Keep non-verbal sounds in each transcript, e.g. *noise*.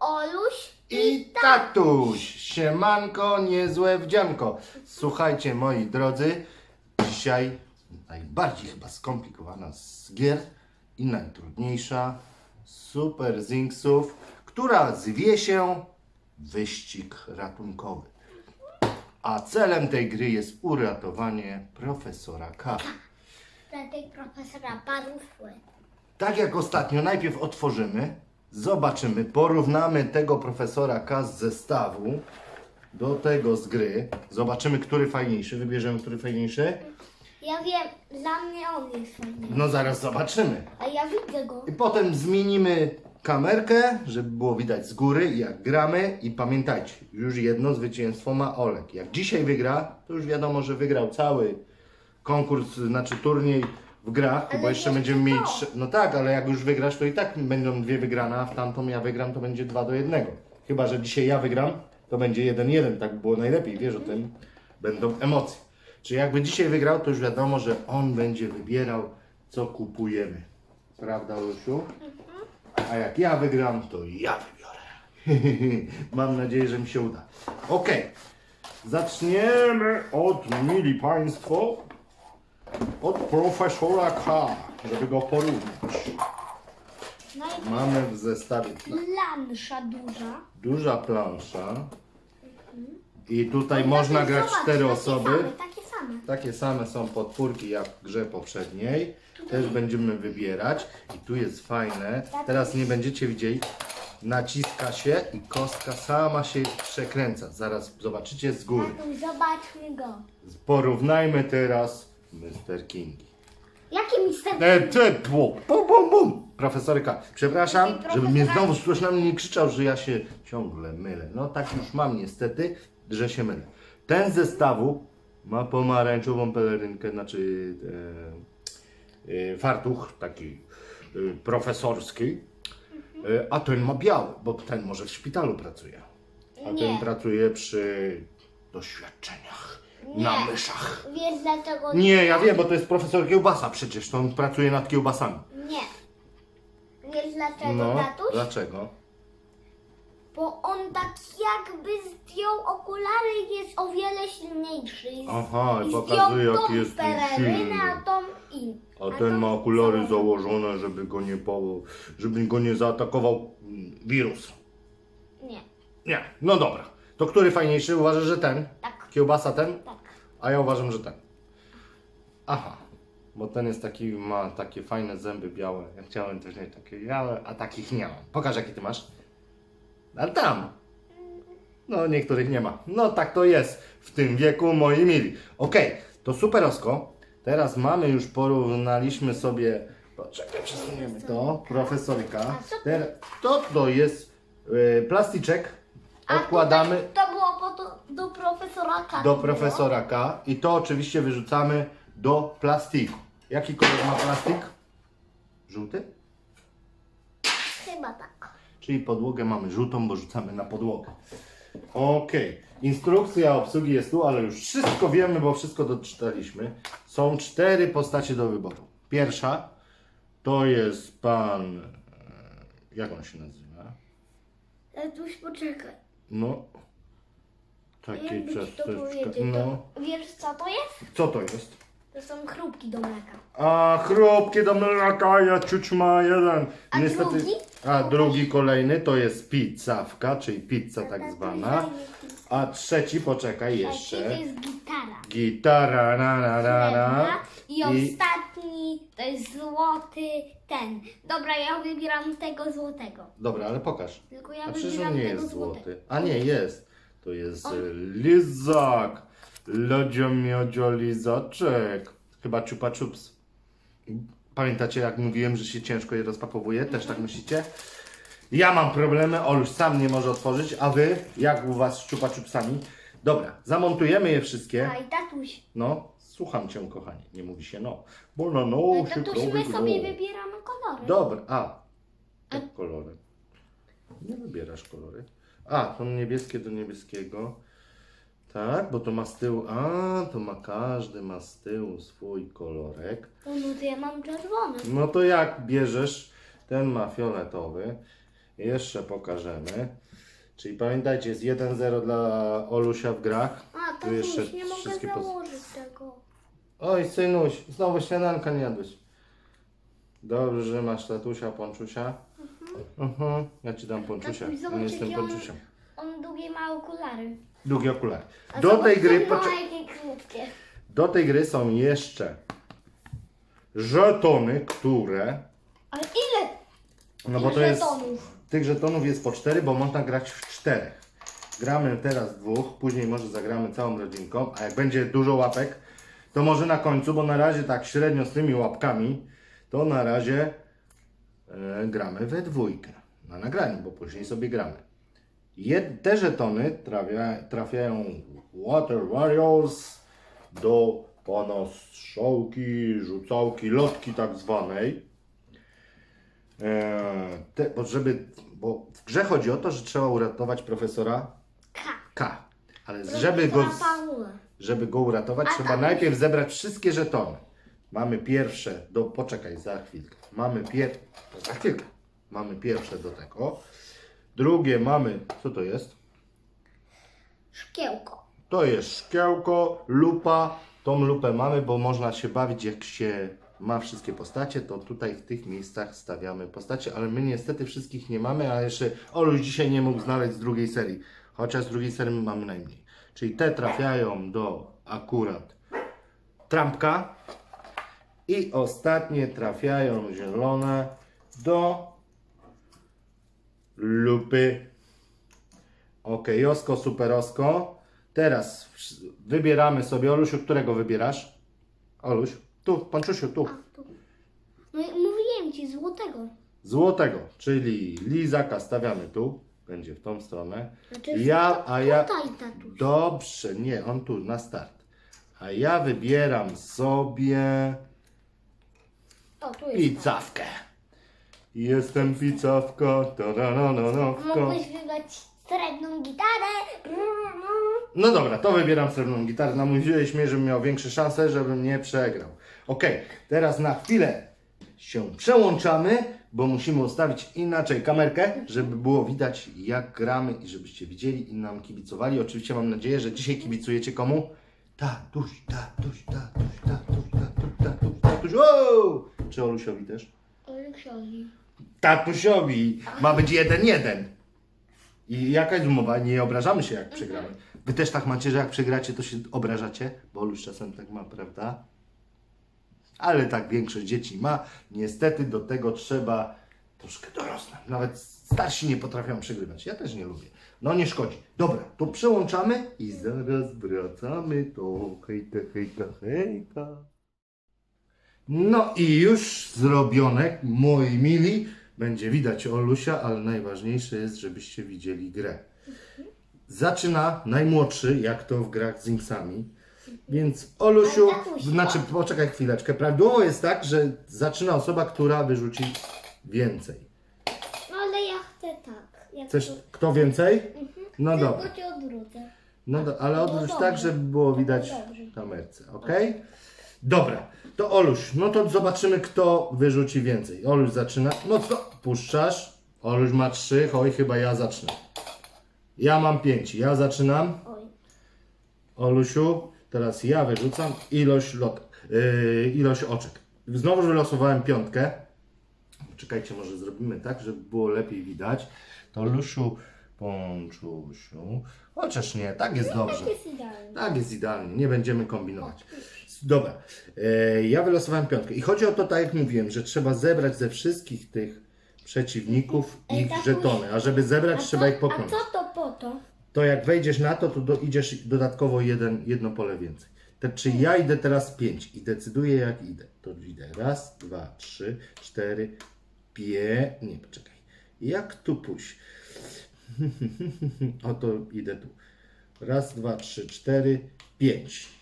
Oluś i tatuś. Siemanko, niezłe wdzianko. Słuchajcie, moi drodzy, dzisiaj najbardziej chyba skomplikowana z gier i najtrudniejsza Super Zinksów, która zwie się Wyścig Ratunkowy. A celem tej gry jest uratowanie profesora K. Wtedy profesora Parufły. Tak jak ostatnio, najpierw otworzymy, zobaczymy, porównamy tego profesora K z zestawu do tego z gry. Zobaczymy, który fajniejszy. Wybierzemy, który fajniejszy. Ja wiem, dla mnie on jest fajny. No zaraz zobaczymy. A ja widzę go. I potem zmienimy kamerkę, żeby było widać z góry, jak gramy. I pamiętajcie, już jedno zwycięstwo ma Olek. Jak dzisiaj wygra, to już wiadomo, że wygrał cały konkurs, znaczy turniej w grach, bo jeszcze będziemy mieli trzy. No tak, ale jak już wygrasz, to i tak będą dwie wygrane, a w tamtą ja wygram, to będzie dwa do jednego. Chyba, że dzisiaj ja wygram, to będzie jeden jeden, tak by było najlepiej, wiesz o tym. Będą emocje. Czy jakby dzisiaj wygrał, to już wiadomo, że on będzie wybierał, co kupujemy. Prawda, Lusiu? A jak ja wygram, to ja wybiorę. *laughs* Mam nadzieję, że mi się uda. Ok. Zaczniemy od, mili Państwo, od profesora K, żeby go porównać. No i Mamy w zestawie plansza duża. duża plansza. I tutaj No można grać zobacz, cztery takie osoby. Same, takie same. Takie same są podpórki jak w grze poprzedniej. Też będziemy wybierać. I tu jest fajne. Teraz nie będziecie widzieli. Naciska się i kostka sama się przekręca. Zaraz zobaczycie z góry. Zobaczmy go. Porównajmy teraz Mr. Kingi. Jaki mister... E, te, bum, bum, bum, bum. Profesorka, przepraszam, Jaki żeby mnie znowu ktoś na mnie nie krzyczał, że ja się ciągle mylę. No tak już mam niestety, że się mylę. Ten zestawu ma pomarańczową pelerynkę, znaczy e, e, fartuch taki e, profesorski, e, a ten ma biały, bo ten może w szpitalu pracuje. A ten Nie. pracuje przy doświadczeniach na Nie. myszach. Wiesz dlaczego Nie, ja wiem, bo to jest profesor kiełbasa przecież, to on pracuje nad kiełbasami. Nie. Wiesz dlaczego, No, tatuś? dlaczego? Bo on tak jakby zdjął okulary i jest o wiele silniejszy. I z- Aha, i i pokazuje, zdjął jaki tą jest pelerynę, silny. a tą. A ten ma okulary założone, żeby go nie po, żeby go nie zaatakował mm, wirus. Nie, Nie, no dobra. To który fajniejszy? Uważasz, że ten? tak, Kiełbasa ten? tak. A ja uważam, że ten. Aha, bo ten jest taki, ma takie fajne zęby białe. Ja chciałem też mieć takie białe, a takich nie mam. Pokaż, jaki ty masz. A tam. No, niektórych nie ma. No, tak to jest w tym wieku, moi mili. Okej, to superosko. Teraz mamy już, porównaliśmy sobie, poczekaj, przesuniemy to, profesorka. Teraz, to to jest y, plastyczek. A Odkładamy to to, do profesora K. do profesora K i to oczywiście wyrzucamy do plastiku. Jaki kolor ma plastik? Żółty? Chyba tak. Czyli podłogę mamy żółtą, bo rzucamy na podłogę. Okej. Instrukcja obsługi jest tu, ale już wszystko wiemy, bo wszystko doczytaliśmy. Są cztery postacie do wyboru. Pierwsza to jest pan. e, Jak on się nazywa? Tatuś, poczekaj. No. Takie Jakby ci to ciasteczka. powiedzieć, No. to wiesz co to jest? Co to jest? To są chrupki do mleka. A chrupkie do mleka, ja ciuć ma jeden. A drugi? A drugi kolejny to jest pizzawka, czyli pizza tak zwana. A trzeci, poczekaj Jeszcze. To jeszcze. jest gitara. Gitara, na na na na. I ostatni to jest złoty ten. Dobra, ja wybieram tego złotego. Dobra, ale pokaż. Tylko ja A przecież wybieram on nie tego jest złotego. złoty. A nie, jest. To jest e, lizak. Lodzio miodzio lizaczek. Chyba chupa chups. Pamiętacie jak mówiłem, że się ciężko je rozpakowuje? Też tak myślicie? Ja mam problemy, Oluś sam nie może otworzyć, a wy, jak u was z chupa chupsami? Dobra, zamontujemy je wszystkie. A i tatuś. No, słucham cię kochanie, nie mówi się no. Bo no, no, No, się tatuś, my sobie wybieramy kolory. Dobra, a. Jak kolory? Nie wybierasz kolory. A, to niebieskie do niebieskiego. Tak, bo to ma z tyłu. A, to ma każdy ma z tyłu swój kolorek. No, no to ja mam czerwony. No to jak bierzesz, ten ma fioletowy. Jeszcze pokażemy. Czyli pamiętajcie, jest 1-0 dla Olusia w grach. A, Tu jeszcze tatuś, nie mogę wszystkie pos- założyć tego. Oj, synuś, znowu śniadanka nie jadłeś. Dobrze, że masz tatusia, ponczusia. Mhm. Ja ci dam ponczusia. Tatuś, zobacz, Nie jestem jakie on- ponczusia. On długie ma okulary. Długie okulary. A Do tej gry, poczek- jakie krótkie. do tej gry są jeszcze żetony, które. Ale ile No bo tych to jest. żetonów? Tych żetonów jest po cztery, bo można grać w czterech. Gramy teraz dwóch, później może zagramy całą rodzinką, a jak będzie dużo łapek, to może na końcu, bo na razie tak średnio z tymi łapkami, to na razie gramy we dwójkę na nagraniu, bo później sobie gramy. Jed, te żetony trafia, trafiają Water Warriors do pana strzałki, rzucałki, lotki tak zwanej. Eee, te, bo, żeby, bo w grze chodzi o to, że trzeba uratować profesora K. K. Ale żeby go, żeby go uratować, A trzeba tam- najpierw zebrać wszystkie żetony. Mamy pierwsze, do, poczekaj, za chwilkę. Mamy pier, za chwilkę. Mamy pierwsze do tego. Drugie mamy, co to jest? Szkiełko. To jest szkiełko, lupa. Tą lupę mamy, bo można się bawić, jak się ma wszystkie postacie, to tutaj w tych miejscach stawiamy postacie, ale my niestety wszystkich nie mamy, a jeszcze Oluś dzisiaj nie mógł znaleźć z drugiej serii, chociaż z drugiej serii my mamy najmniej. Czyli te trafiają do akurat trampka i ostatnie trafiają zielone do lupy. Ok, Josko, superosko. Teraz wsz- wybieramy sobie, Olusiu, którego wybierasz? Oluś, tu, Panczusiu, tu. A, tu. No i mówiłem ci, złotego. Złotego, czyli lizaka stawiamy tu, będzie w tą stronę. Znaczy, Ja, a ja... Tutaj. Dobrze, nie, on tu, na start. A ja wybieram sobie O, tu jest. pizzawkę. Jestem pizzawka, ta-ra-ra-ra-ra-ka. Mogłeś wybrać srebrną gitarę. No dobra, to wybieram srebrną gitarę. Namówiłeś mnie, żebym miał większe szanse, żebym nie przegrał. Ok, teraz na chwilę się przełączamy, bo musimy ustawić inaczej kamerkę, żeby było widać jak gramy i żebyście widzieli i nam kibicowali. Oczywiście mam nadzieję, że dzisiaj kibicujecie komu? Tatuś, tatuś, tatuś, tatuś, tatuś, tatuś, tatuś. Wow! Czy Olusiowi też? Oleksiowi. Tatusiowi ma być jeden jeden. I jaka jest umowa? Nie obrażamy się jak przegramy. Wy też tak macie, że jak przegracie, to się obrażacie? Bo już czasem tak ma, prawda? Ale tak większość dzieci ma. Niestety do tego trzeba troszkę dorosnąć. Nawet starsi nie potrafią przegrywać. Ja też nie lubię. No nie szkodzi. Dobra, to przełączamy i zaraz wracamy. To hejka, hejka, hejka. No i już zrobione, moi mili. Będzie widać Olusia, ale najważniejsze jest, żebyście widzieli grę. Zaczyna najmłodszy, jak to w grach z Imsami. Więc Olusiu, tatuś, znaczy poczekaj chwileczkę. Prawidłowo jest tak, że zaczyna osoba, która wyrzuci więcej. No ale ja chcę tak. Ja Chcesz, chcę... kto więcej? No Tylko dobra. cię odwrócę. No do, ale odwróć tak, dobrze. żeby było To widać dobrze. kamerce, ok? Dobra, to Oluś, no to zobaczymy kto wyrzuci więcej. Oluś zaczyna, mocno puszczasz. Oluś ma trzy, oj chyba ja zacznę. Ja mam pięć, ja zaczynam. Oj. Olusiu, teraz ja wyrzucam ilość lot, yy, ilość oczek. Znowu wylosowałem piątkę. Czekajcie, może zrobimy tak, żeby było lepiej widać. To Lusiu, Ponczusiu. Chociaż nie, tak jest dobrze. Tak jest idealnie. Tak jest idealnie, nie będziemy kombinować. Dobra, e, ja wylosowałem piątkę i chodzi o to, tak jak mówiłem, że trzeba zebrać ze wszystkich tych przeciwników Ej, ich żetony, a żeby zebrać A trzeba ich co, a pokonać. co to po to? To jak wejdziesz na to, to do, idziesz dodatkowo jeden, jedno pole więcej. Te, czy ja idę teraz pięć i decyduję jak idę. To idę raz, dwa, trzy, cztery, pięć. Nie, poczekaj. Jak tu pójść? *laughs* Oto idę tu. Raz, dwa, trzy, cztery, pięć.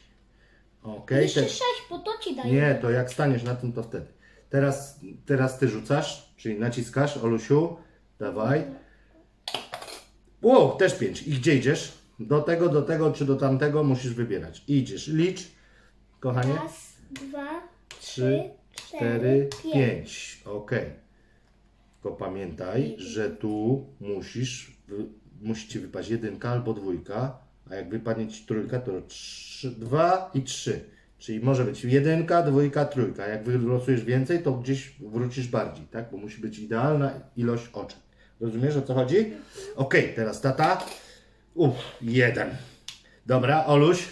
Okej. Jeszcze te- sześć, bo to ci daje. nie, to jak staniesz na tym, to wtedy. Teraz, teraz ty rzucasz, czyli naciskasz, Olusiu, dawaj. Wow, też pięć. I gdzie idziesz? Do tego, do tego, czy do tamtego musisz wybierać. Idziesz, licz, kochanie. Raz, dwa, Trzy, cztery, pięć. Okej. Tylko pamiętaj, że tu musisz, wy, musi ci wypaść jedynka albo dwójka, a jak wypadnie ci trójka, to trzy, dwa i trzy. Czyli może być jedynka, dwójka, trójka. Jak wylosujesz więcej, to gdzieś wrócisz bardziej, tak? Bo musi być idealna ilość oczek. Rozumiesz o co chodzi? Okej, teraz tata. Uff, jeden. Dobra, Oluś.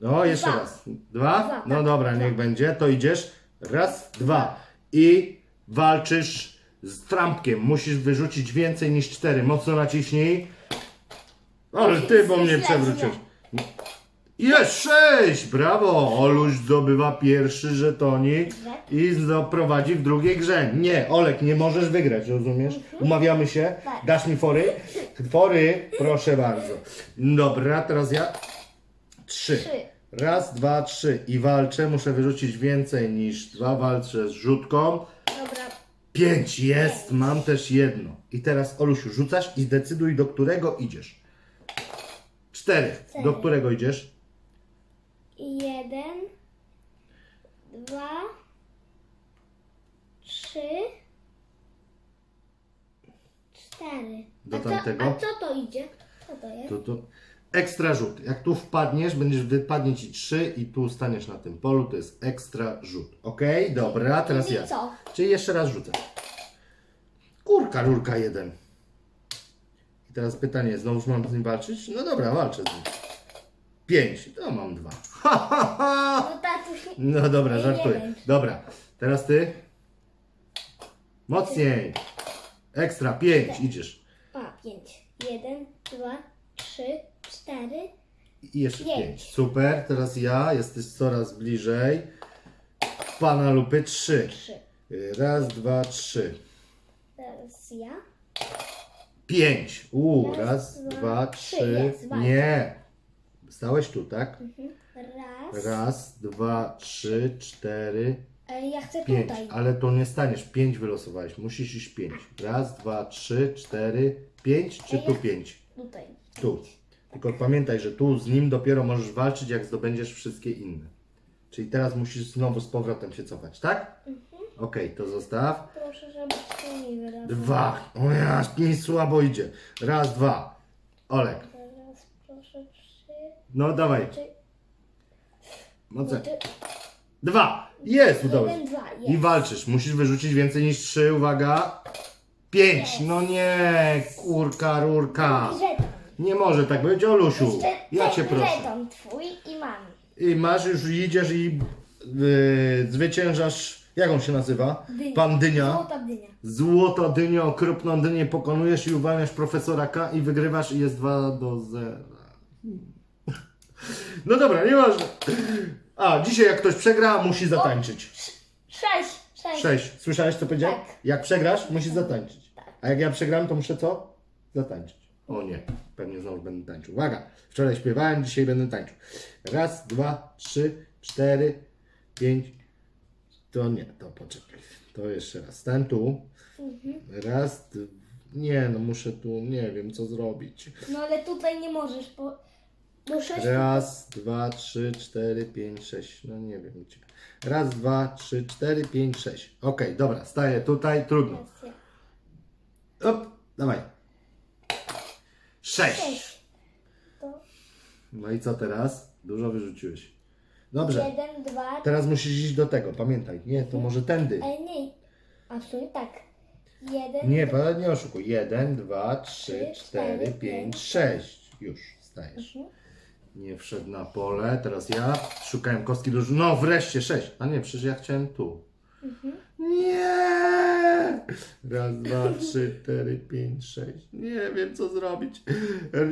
No, jeszcze Dwa. raz. Dwa? Dwa, No tak, dobra, niech będzie. To idziesz. Raz, dwa. I walczysz z trampkiem. Musisz wyrzucić więcej niż cztery. Mocno naciśnij. Ale ty, bo mnie Źle, przewróciłeś. Jest sześć! Brawo! Oluś zdobywa pierwszy żetonik i doprowadzi w drugiej grze. Nie, Olek, nie możesz wygrać, rozumiesz? Umawiamy się? Tak. Dasz mi fory? Fory, proszę bardzo. Dobra, teraz ja. Trzy. Raz, dwa, trzy. I walczę. Muszę wyrzucić więcej niż dwa. Walczę z rzutką. Pięć jest. Mam też jedno. I teraz, Olusiu, rzucasz i zdecyduj, do którego idziesz. Cztery. Do którego idziesz? Jeden, dwa, trzy, cztery. Do a, tamtego? Co, a co to idzie? Co to jest? To, to ekstra rzut. Jak tu wpadniesz, będziesz wypadnie ci trzy i tu staniesz na tym polu, to jest ekstra rzut. Ok? Dobra, teraz Czyli ja. co? Czyli jeszcze raz rzucę. Kurka, rurka jeden. Teraz pytanie, znowu mam z nim walczyć? No dobra, walczę z nim. Pięć. To mam dwa. Ha, ha, ha. No tatuś, No dobra, żartuję. Dobra, teraz ty. Mocniej. Ekstra, pięć, idziesz. a pięć. Jeden, dwa, trzy, cztery. I jeszcze Pięć. pięć. Super, teraz ja, jesteś coraz bliżej. Pana lupy trzy. Trzy. Raz, dwa, trzy. Teraz ja. Pięć. Uuu, Raz, dwa, trzy. Jest. Nie. Stałeś tu, tak? Raz. Raz, dwa, trzy, cztery, E, ja chcę pięć. tutaj. Ale to nie staniesz. Pięć wylosowałeś. Musisz iść pięć. Raz, dwa, trzy, cztery, pięć, czy ja tu pięć? Tutaj. Tu. Tylko pamiętaj, że tu z nim dopiero możesz walczyć, jak zdobędziesz wszystkie inne. Czyli teraz musisz znowu z powrotem się cofać, tak? Okej, to zostaw. Proszę, żeby to nie wyraził. Dwa. O ja, mi słabo idzie. Raz, dwa. Olek. Teraz proszę trzy. No dawaj. Mocno. Trzy. Dwa. Jest, udało się. Jeden, dwa. I walczysz. Musisz wyrzucić więcej niż trzy. Uwaga. Pięć. No nie, kurka, rurka. Żeton. Nie może tak być, Olusiu. Jeszcze Ja ten cię proszę. Żeton twój i mam. I masz, już idziesz i yy, zwyciężasz, jak on się nazywa? Dynia. Pan Dynia. Złota dynia. Złota dynia, okropną dynię pokonujesz i uwalniasz profesora K i wygrywasz i jest 2 do 0. No dobra, nieważne. A, dzisiaj jak ktoś przegra, musi zatańczyć. Sześć. Sześć. 6. Słyszałeś co powiedziałem? Tak. Jak przegrasz, musisz zatańczyć. A jak ja przegram, to muszę co? Zatańczyć. O nie, pewnie znowu będę tańczył. Uwaga, wczoraj śpiewałem, dzisiaj będę tańczył. Raz, dwa, trzy, cztery, pięć. To nie, to poczekaj. To jeszcze raz. Stań tu. Raz, d- nie, no muszę tu, nie wiem co zrobić. No ale tutaj nie możesz, bo... Sześć... Raz, dwa, trzy, cztery, pięć, sześć. No nie wiem gdzie. Raz, dwa, trzy, cztery, pięć, sześć. Okej, dobra, staję tutaj, trudno. Op, dawaj. Sześć. Sześć. To No i co teraz? Dużo wyrzuciłeś. Dobrze, jeden, dwa... teraz musisz iść do tego, pamiętaj. Nie, to może tędy. Ale nie. A w sumie tak. Jeden... Nie, pa- nie oszukuj. Jeden, dwa, trzy, Trzy, cztery, cztery, pięć, pięć, sześć. Już, stajesz. Mhm. Nie wszedł na pole, teraz ja szukałem kostki do rzu- No wreszcie sześć. A nie, przecież ja chciałem tu. Mhm. Nie! Raz, dwa, trzy, cztery, pięć, sześć. Nie wiem co zrobić.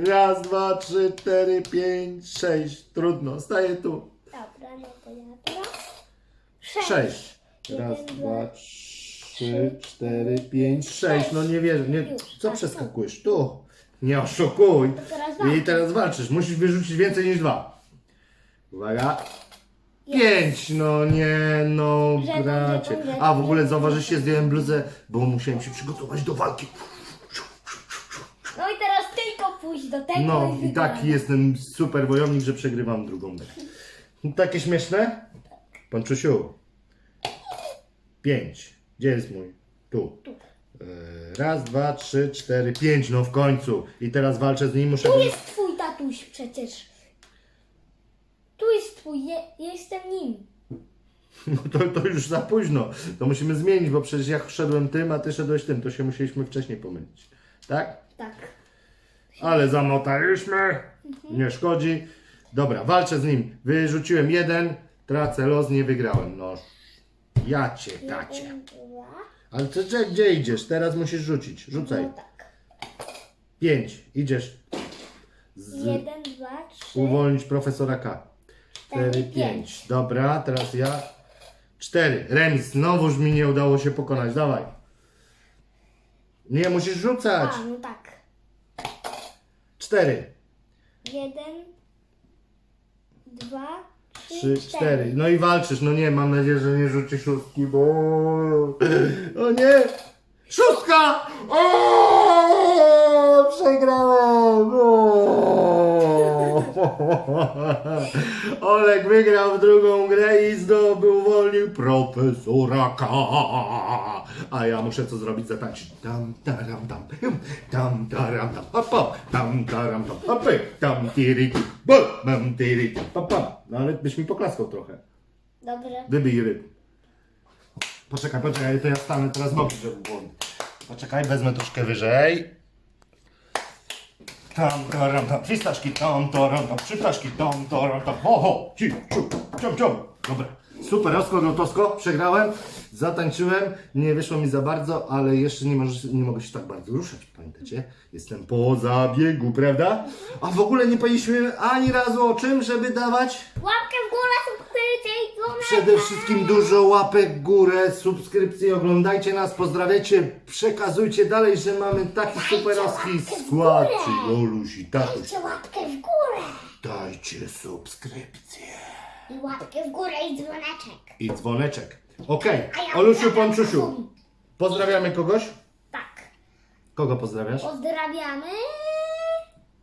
Raz, dwa, trzy, cztery, pięć, sześć. Trudno, staję tu. No to ja teraz... Sześć. Sześć. Raz, Jeden, dwa, trzy, cztery, pięć, sześć. No nie wierzę. Nie. Już, Co tak, przeskakujesz? Tu. Nie oszukuj. teraz I teraz walczysz. Musisz wyrzucić więcej niż dwa. Uwaga. Pięć, no nie, no żeton, żeton, A w ogóle zauważyliście, zdjąłem bluzę, bo musiałem się przygotować do walki. No i teraz tylko pójść do tego No i i taki jestem super wojownik, że przegrywam drugą mecz. Takie śmieszne? Pan Czusiu. Pięć. Gdzie jest mój? Tu. E, Raz, dwa, trzy, cztery, pięć, no w końcu. I teraz walczę z nim, muszę... Tu jest twój tatuś przecież. Tu jest twój, je, jestem nim. *laughs* No to, to już za późno. To musimy zmienić, bo przecież ja szedłem tym, a ty szedłeś tym. To się musieliśmy wcześniej pomylić. Tak? Tak. Ale zamotaliśmy. Nie szkodzi. Dobra, walczę z nim. Wyrzuciłem jeden, tracę los, nie wygrałem. No, ja cię, tacie. Ale ty, gdzie, gdzie idziesz? Teraz musisz rzucić. Rzucaj. No tak. Pięć. Idziesz z, Jeden, dwa, trzy. uwolnić profesora K. Cztery, Cztery, pięć. pięć. Dobra, teraz ja. Cztery. Remis. Znowuż mi nie udało się pokonać. Dawaj. Nie, musisz rzucać. A, no tak. Cztery. Jeden, dwa, trzy, cztery. No i walczysz. No nie, mam nadzieję, że nie rzuci szóstki, bo... *clears throat* O nie! Szóstka! O! Przegrałem! O! *laughs* Olek wygrał w drugą grę i zdobył, uwolnił profesora K. A ja muszę co zrobić? Zatańczyć. Tam, taram, tam, tam, taram, tam, pa, pa, tam, taram, tam, pa, py, tam, tiri, ti, bo, mam, tiri, ti, pa, pa. No ale byś mi poklaskał trochę. Dobrze. Wybij ryb. Poczekaj, poczekaj, to ja stanę teraz nogi, żeby było. Poczekaj, wezmę troszkę wyżej. Tam, taram, tam, fistaszki, tam, taram, tam, przyptaszki, tam, taram, tam, ho, ho, ci, ciu, ciom, ciom. Dobra, super, osko, no tosko, przegrałem, zatańczyłem, nie wyszło mi za bardzo, ale jeszcze nie, możesz, nie mogę się tak bardzo ruszać, pamiętacie? Jestem po zabiegu, prawda? A w ogóle nie powiedzieliśmy ani razu o czym, żeby dawać Łapkę w górę, subskrypcję i dzwonek. Przede wszystkim dużo łapek w górę, subskrypcje, oglądajcie nas, pozdrawiajcie, przekazujcie dalej, że mamy taki superowski skład. górę. Czy Oluś i tatuś. Dajcie łapkę w górę. Dajcie subskrypcję. I łapkę w górę i dzwoneczek. I dzwoneczek. Okej, Olusiu, Ponczusiu, pozdrawiamy kogoś? Tak. Kogo pozdrawiasz? Pozdrawiamy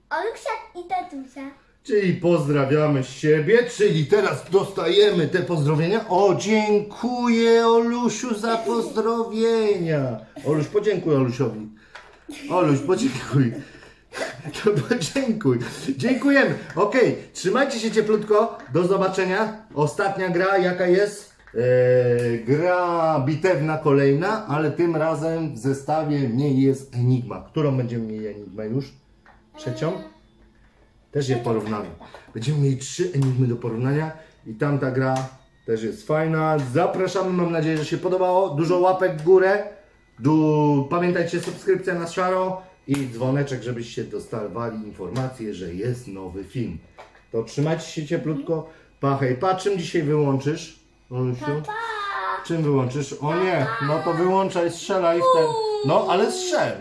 Oluksia i tatusia. Czyli pozdrawiamy siebie, czyli teraz dostajemy te pozdrowienia. O, dziękuję Olusiu za pozdrowienia. Oluś, podziękuj Olusiowi. Oluś, podziękuj. *laughs* To. Dziękujemy. Okej, trzymajcie się cieplutko. Do zobaczenia. Ostatnia gra, jaka jest? Eee, gra bitewna kolejna, ale tym razem w zestawie mniej jest Enigma. Którą będziemy mieli Enigmę już? Trzecią? Też je porównamy. Będziemy mieli trzy enigmy do porównania i tamta gra też jest fajna. Zapraszamy, mam nadzieję, że się podobało. Dużo łapek w górę. Du... Pamiętajcie, subskrypcja na szaro i dzwoneczek, żebyście dostawali informację, że jest nowy film. To trzymajcie się cieplutko. Pa, hej, pa, czym dzisiaj wyłączysz? Olusiu? Czym wyłączysz? O nie, no to wyłączaj, strzelaj w ten. No, ale strzel.